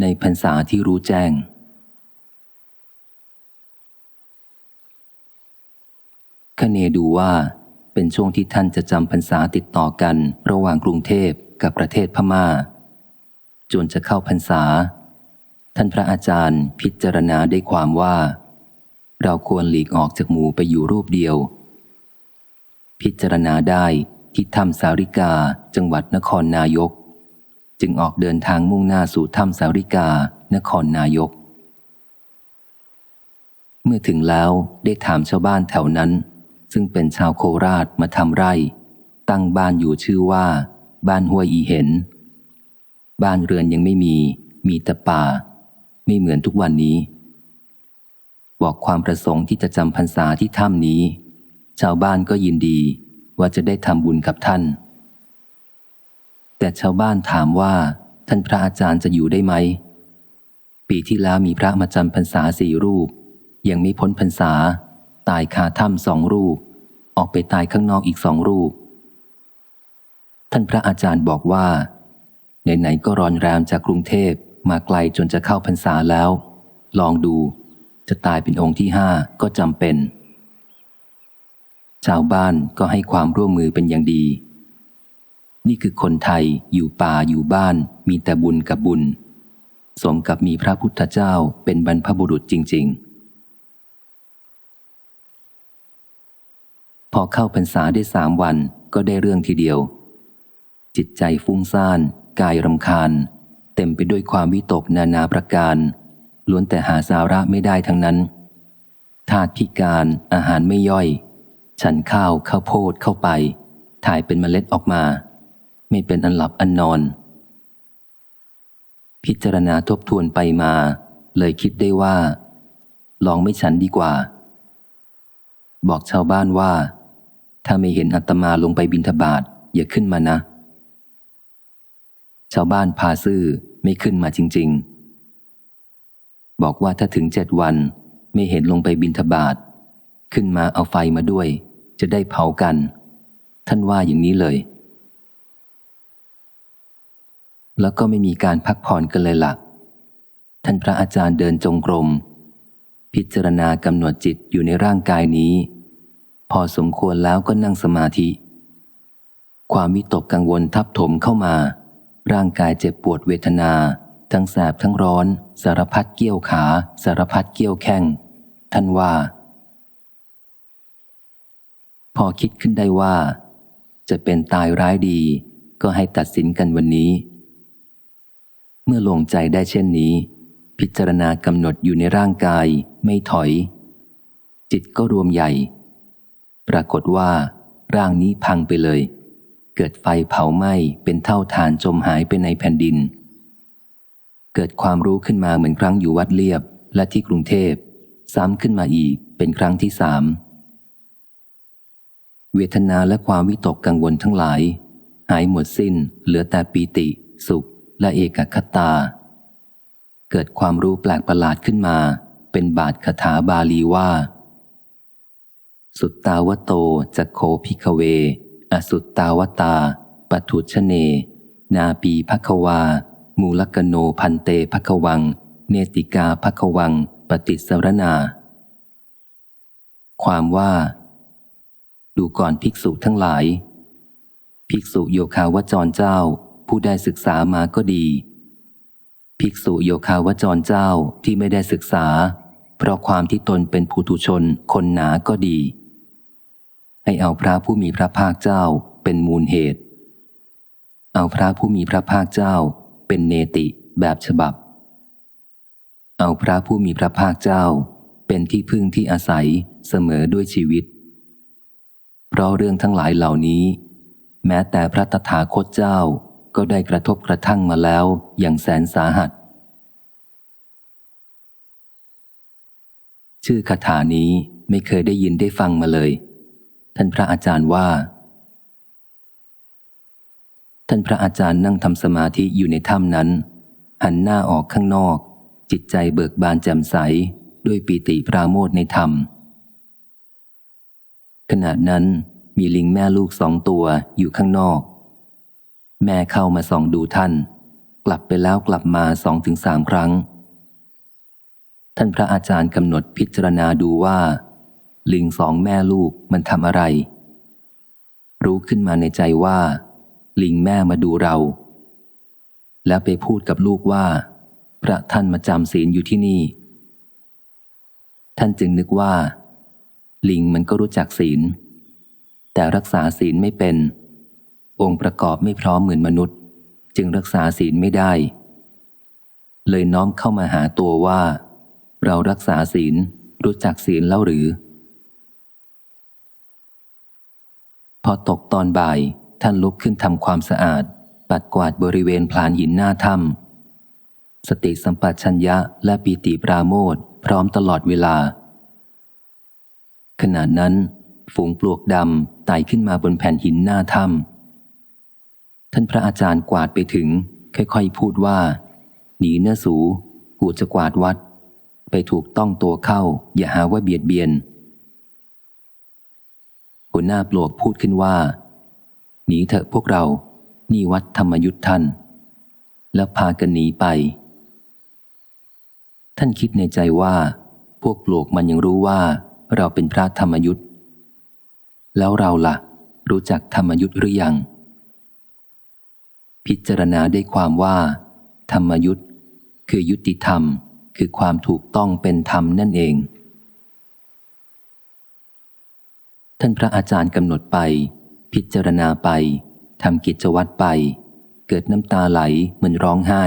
ในพรรษาที่รู้แจ้ง คเนดูว่าเป็นช่วงที่ท่านจะจำพรรษาติดต่อกันระหว่างกรุงเทพกับประเทศพมา่า จนจะเข้าพรรษา ท่านพระอาจารย์พิจารณาได้ความว่า เราควรหลีกออกจากหมู่ไปอยู่รูปเดียว พิจารณาได้ที่ถ้ำสาริกาจังหวัดนครนายก จึงออกเดินทางมุ่งหน้าสู่ถ้ำสาริกา นครนายก เมื่อถึงแล้วได้ถามชาวบ้านแถวนั้น ซึ่งเป็นชาวโคราชมาทำไร่ ตั้งบ้านอยู่ชื่อว่า บ้านห้วยอีเห็น บ้านเรือนยังไม่มี มีแต่ป่า ไม่เหมือนทุกวันนี้ บอกความประสงค์ที่จะจำพรรษาที่ถ้ำนี้ ชาวบ้านก็ยินดีว่าจะได้ทำบุญกับท่าน แต่ชาวบ้านถามว่า ท่านพระอาจารย์จะอยู่ได้ไหม ปีที่แล้วมีพระมาจำพรรษาสี่รูป ยังไม่พ้นพรรษา ตายคาถ้ำสองรูป ออกไปตายข้างนอกอีกสองรูป ท่านพระอาจารย์บอกว่าไหนๆก็รอนแรมจากกรุงเทพมาไกลจนจะเข้าพรรษาแล้ว ลองดู จะตายเป็นองค์ที่ห้าก็จำเป็น ชาวบ้านก็ให้ความร่วมมือเป็นอย่างดี นี่คือคนไทยอยู่ป่าอยู่บ้าน มีแต่บุญกับบุญ สมกับมีพระพุทธเจ้าเป็นบรรพบุรุษจริง ๆ พอเข้าพรรษาได้สามวันก็ได้เรื่องทีเดียว จิตใจฟุ้งซ่าน กายรำคาญ เต็มไปด้วยความวิตกนานาประการ ล้วนแต่หาสาระไม่ได้ทั้งนั้นธาตุพิการอาหารไม่ย่อย ฉันข้าวข้าวโพดเข้าไป ถ่ายเป็นเมล็ดออกมา ไม่เป็นอันหลับอันนอน พิจารณาทบทวนไปมา เลยคิดได้ว่า ลองไม่ฉันดีกว่า บอกชาวบ้านว่า ถ้าไม่เห็นอัตมาลงไปบินทบาทอย่าขึ้นมานะ ชาวบ้านพาซื่อไม่ขึ้นมาจริง ๆ บอกว่าถ้าถึงเจ็ดวันไม่เห็นลงไปบินทบาทขึ้นมาเอาไฟมาด้วย จะได้เผากัน ท่านว่าอย่างนี้เลย แล้วก็ไม่มีการพักผ่อนกันเลยละ่ะ ท่านพระอาจารย์เดินจงกรม พิจารณากำหนดจิตอยู่ในร่างกายนี้ พอสมควรแล้วก็นั่งสมาธิ ความวิตกกังวลทับถมเข้ามา ร่างกายเจ็บปวดเวทนา ทั้งแสบทั้งร้อน สารพัดเกี้ยวขา สารพัดเกี้ยวแข้ง ท่านว่า พอคิดขึ้นได้ว่า จะเป็นตายร้ายดี ก็ให้ตัดสินกันวันนี้ เมื่อลงใจได้เช่นนี้ พิจารณากำหนดอยู่ในร่างกายไม่ถอย จิตก็รวมใหญ่ ปรากฏว่า ร่างนี้พังไปเลย เกิดไฟเผาไหม้เป็นเท่าฐานจมหายไปในแผ่นดิน เกิดความรู้ขึ้นมาเหมือนครั้งอยู่วัดเลียบและที่กรุงเทพซ้ำขึ้นมาอีกเป็นครั้งที่สามเวทนาและความวิตกกังวลทั้งหลาย หายหมดสิ้นเหลือแต่ปีติ สุข และเอกคตา เกิดความรู้แปลกประหลาดขึ้นมา เป็นบาทคาถาบาลีว่า สุตตาวโตจักโคพิกเว อสุตตาวตาปทุชเน นาปีภควา มูลกโนพันเตภควัง เนติกาภควัง ปฏิสรนาความว่า ดูก่อนภิกษุทั้งหลาย ภิกษุโยคาวจรเจ้า ผู้ได้ศึกษามาก็ดี ภิกษุโยคาวจรเจ้าที่ไม่ได้ศึกษา เพราะความที่ตนเป็นผู้ทุชนคนหนาก็ดี ให้เอาพระผู้มีพระภาคเจ้าเป็นมูลเหตุ เอาพระผู้มีพระภาคเจ้าเป็นเนติแบบฉบับ เอาพระผู้มีพระภาคเจ้าเป็นที่พึ่งที่อาศัยเสมอด้วยชีวิต เพราะเรื่องทั้งหลายเหล่านี้ แม้แต่พระตถาคตเจ้า ก็ได้กระทบกระทั่งมาแล้วอย่างแสนสาหัส ชื่อคาถานี้ไม่เคยได้ยินได้ฟังมาเลย ท่านพระอาจารย์ว่า ท่านพระอาจารย์นั่งทำสมาธิอยู่ในถ้ำนั้น หันหน้าออกข้างนอก จิตใจเบิกบานแจ่มใสด้วยปีติปราโมทในธรรม ขณะนั้นมีลิงแม่ลูกสองตัวอยู่ข้างนอก แม่เข้ามาส่องดูท่าน กลับไปแล้วกลับมาสองถึงสามครั้ง ท่านพระอาจารย์กำหนดพิจารณาดูว่า ลิงสองแม่ลูกมันทำอะไร รู้ขึ้นมาในใจว่า ลิงแม่มาดูเรา แล้วไปพูดกับลูกว่า พระท่านมาจำศีลอยู่ที่นี่ ท่านจึงนึกว่า ลิงมันก็รู้จักศีล แต่รักษาศีลไม่เป็น องค์ประกอบไม่พร้อมเหมือนมนุษย์ จึงรักษาศีลไม่ได้ เลยน้อมเข้ามาหาตัวว่า เรารักษาศีลรู้จักศีลแล้วหรือ พอตกตอนบ่ายท่านลุกขึ้นทำความสะอาด ปัดกวาดบริเวณพลานหินหน้าถ้ำสติสัมปชัญญะและปีติปราโมทพร้อมตลอดเวลา ขณะนั้น ฝูงปลวกดำไต่ขึ้นมาบนแผ่นหินหน้าถ้ำ ท่านพระอาจารย์กวาดไปถึง ค่อยๆ พูดว่า หนีเนื้อสูกูจะกวาดวัด ไปถูกต้องตัวเข้า อย่าหาว่าเบียดเบียน หัวหน้าปลวกพูดขึ้นว่า หนีเถอะพวกเรา นี่วัดธรรมยุทธ์ท่าน แล้วพากันหนีไป ท่านคิดในใจว่า พวกปลวกมันยังรู้ว่า เราเป็นพระธรรมยุทธ์แล้วเราละ่ะ รู้จักธรรมยุทธ์หรือยัง พิจารณาได้ความว่า ธรรมยุทธคือยุติธรรม คือความถูกต้องเป็นธรรมนั่นเอง ท่านพระอาจารย์กำหนดไป พิจารณาไปทำกิจวัตรไป เกิดน้ำตาไหลเหมือนร้องไห้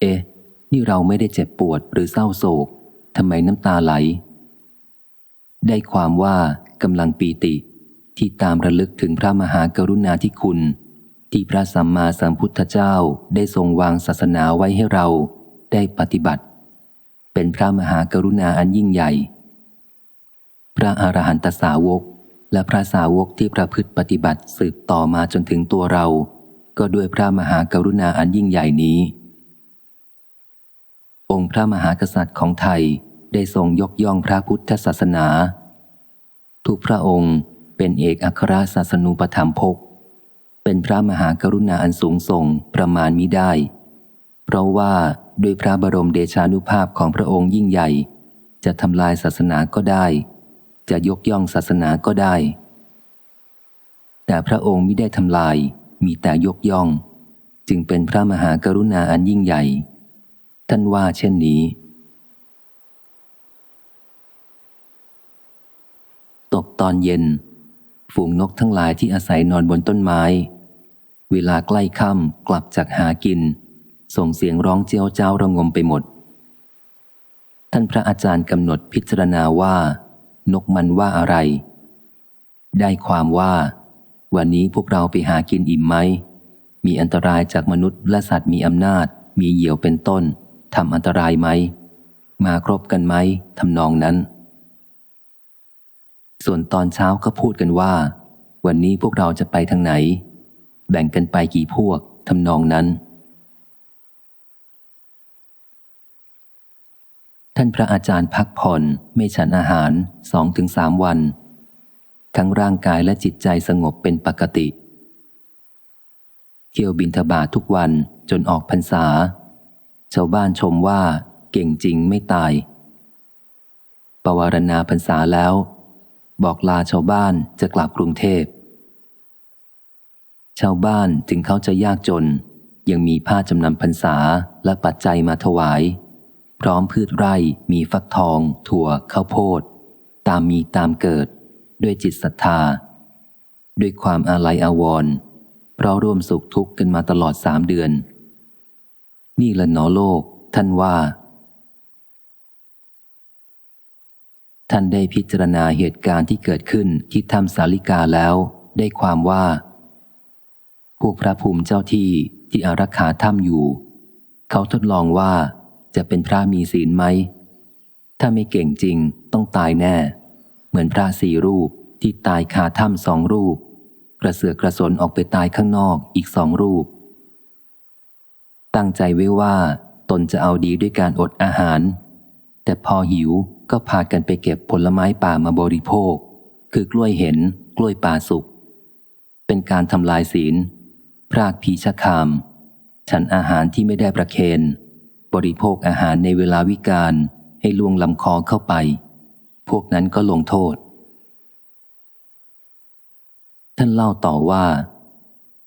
เอ๊ะ นี่เราไม่ได้เจ็บปวดหรือเศร้าโศกทำไมน้ำตาไหล ได้ความว่ากำลังปีติที่ตามระลึกถึงพระมหากรุณาธิคุณ ที่พระสัมมาสัมพุทธเจ้าได้ทรงวางศาสนาไว้ให้เราได้ปฏิบัติ เป็นพระมหากรุณาอันยิ่งใหญ่ พระอรหันตสาวกและพระสาวกที่ประพฤติปฏิบัติสืบต่อมาจนถึงตัวเรา ก็ด้วยพระมหากรุณาอันยิ่งใหญ่นี้ องค์พระมหากษัตริย์ของไทยได้ทรงยกย่องพระพุทธศาสนา ทุกพระองค์เป็นเอกอัครศาสนูปธรรมภก เป็นพระมหากรุณาอันสูงส่งประมาณมิได้ เพราะว่าด้วยพระบรมเดชานุภาพของพระองค์ยิ่งใหญ่ จะทำลายศาสนาก็ได้ จะยกย่องศาสนาก็ได้ แต่พระองค์ไม่ได้ทำลาย มีแต่ยกย่อง จึงเป็นพระมหากรุณาอันยิ่งใหญ่ ท่านว่าเช่นนี้ ตกตอนเย็น ฝูงนกทั้งหลายที่อาศัยนอนบนต้นไม้ เวลาใกล้ค่ำกลับจากหากิน ส่งเสียงร้องเจียวเจ้าระงมไปหมด ท่านพระอาจารย์กำหนดพิจารณาว่า นกมันว่าอะไร ได้ความว่า วันนี้พวกเราไปหากินอิ่มไหม มีอันตรายจากมนุษย์และสัตว์มีอำนาจ มีเหยี่ยวเป็นต้นทำอันตรายไหม มาครบกันไหมทำนองนั้น ส่วนตอนเช้าก็พูดกันว่า วันนี้พวกเราจะไปทางไหน แบ่งกันไปกี่พวกทำนองนั้น ท่านพระอาจารย์พักผ่อนไม่ฉันอาหารสองถึงสามวัน ทั้งร่างกายและจิตใจสงบเป็นปกติเที่ยวบินทบาททุกวันจนออกพรรษา ชาวบ้านชมว่าเก่งจริงไม่ตาย ปวารณาพรรษาแล้ว บอกลาชาวบ้านจะกลับกรุงเทพ ชาวบ้านถึงเขาจะยากจน ยังมีผ้าจำนำพรรษาและปัจจัยมาถวาย พร้อมพืชไร่มีฟักทอง ถั่วข้าวโพด ตามมีตามเกิด ด้วยจิตศรัทธา ด้วยความอาลัยอาวรณ์เพราะร่วมสุขทุกข์กันมาตลอดสามเดือน นี่ละหนอโลก ท่านว่า ท่านได้พิจารณาเหตุการณ์ที่เกิดขึ้นที่ถ้ำสาลิกาแล้ว ได้ความว่า พวกพระภูมิเจ้าที่ที่อารักขาถ้ำอยู่ เขาทดลองว่าจะเป็นพระมีศีลไหม ถ้าไม่เก่งจริงต้องตายแน่ เหมือนพระสี่รูปที่ตายคาถ้ำสองรูป กระเสือกกระสนออกไปตายข้างนอกอีกสองรูป ตั้งใจไว้ว่า ตนจะเอาดีด้วยการอดอาหาร แต่พอหิวก็พากันไปเก็บผลไม้ป่ามาบริโภค คือกล้วยเห็น กล้วยป่าสุก เป็นการทำลายศีล พรากพีชะคาม ฉันอาหารที่ไม่ได้ประเคนบริโภคอาหารในเวลาวิกาลให้ลวงลำคอเข้าไป พวกนั้นก็ลงโทษ ท่านเล่าต่อว่า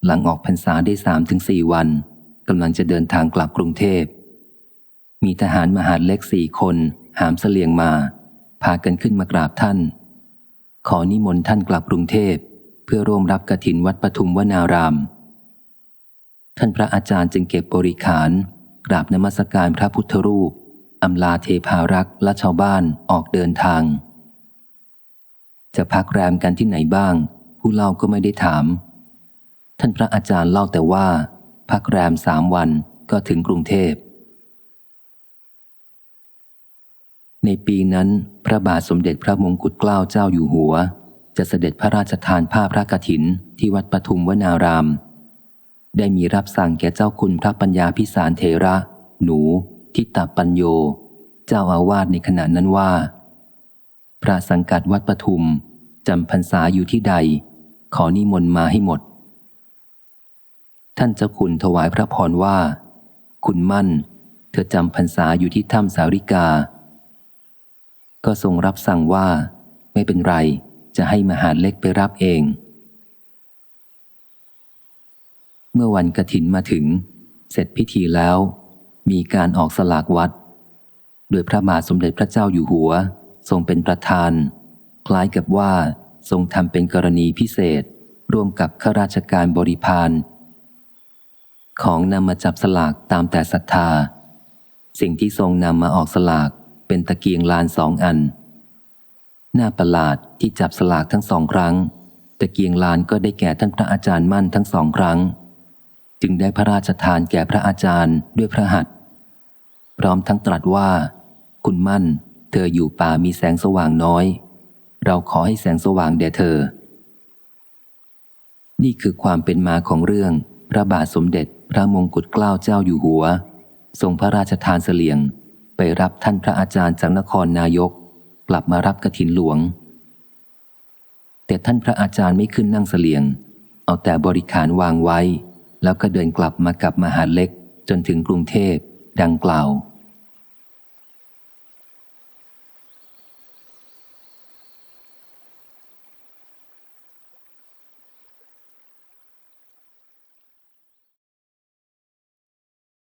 หลังออกพรรษาได้สามถึงสี่วันกำลังจะเดินทางกลับกรุงเทพ มีทหารมหาเล็กสี่คนหามเสลียงมา พากันขึ้นมากราบท่าน ขอนิมนต์ท่านกลับกรุงเทพ เพื่อร่วมรับกฐินวัดปทุมวนาราม ท่านพระอาจารย์จึงเก็บบริขาร กราบนมัสการพระพุทธรูปอำลาเทพารักษ์และชาวบ้านออกเดินทาง จะพักแรมกันที่ไหนบ้าง ผู้เล่าก็ไม่ได้ถาม ท่านพระอาจารย์เล่าแต่ว่า พักแรมสามวันก็ถึงกรุงเทพ ในปีนั้นพระบาทสมเด็จพระมงกุฎเกล้าเจ้าอยู่หัว จะเสด็จพระราชทานผ้าพระกฐินที่วัดปทุมวนาราม ได้มีรับสั่งแก่เจ้าคุณพระปัญญาพิสารเทระ หนู ทิตาปัญโย เจ้าอาวาสในขณะนั้นว่า พระสังกัดวัดปทุมจำพรรษาอยู่ที่ใด ขอนิมนต์มาให้หมด ท่านเจ้าคุณถวายพระพรว่า คุณมั่น เธอจำพรรษาอยู่ที่ถ้ำสาริกา ก็ทรงรับสั่งว่า ไม่เป็นไรจะให้มหาเล็กไปรับเอง เมื่อวันกระถินมาถึง เสร็จพิธีแล้ว มีการออกสลากวัด โดยพระบาทสมเด็จพระเจ้าอยู่หัว ทรงเป็นประธาน คล้ายกับว่าทรงทำเป็นกรณีพิเศษ ร่วมกับข้าราชการบริพารของนำมาจับสลากตามแต่ศรัทธา สิ่งที่ทรงนำมาออกสลากเป็นตะเกียงลานสองอัน หน้าประหลาดที่จับสลากทั้งสองครั้ง ตะเกียงลานก็ได้แก่ท่านพระอาจารย์มั่นทั้งสองครั้ง จึงได้พระราชทานแก่พระอาจารย์ด้วยพระหัตถ์พร้อมทั้งตรัสว่า คุณมั่น เธออยู่ป่ามีแสงสว่างน้อย เราขอให้แสงสว่างแด่เธอ นี่คือความเป็นมาของเรื่อง พระบาทสมเด็จพระมงกุฎเกล้าเจ้าอยู่หัว ทรงพระราชทานเสลียง ไปรับท่านพระอาจารย์จากนครนายก กลับมารับกระถินหลวง แต่ท่านพระอาจารย์ไม่ขึ้นนั่งเสลียง เอาแต่บริขารวางไว้ แล้วก็เดินกลับมากับมหาเล็กจนถึงกรุงเทพดังกล่าว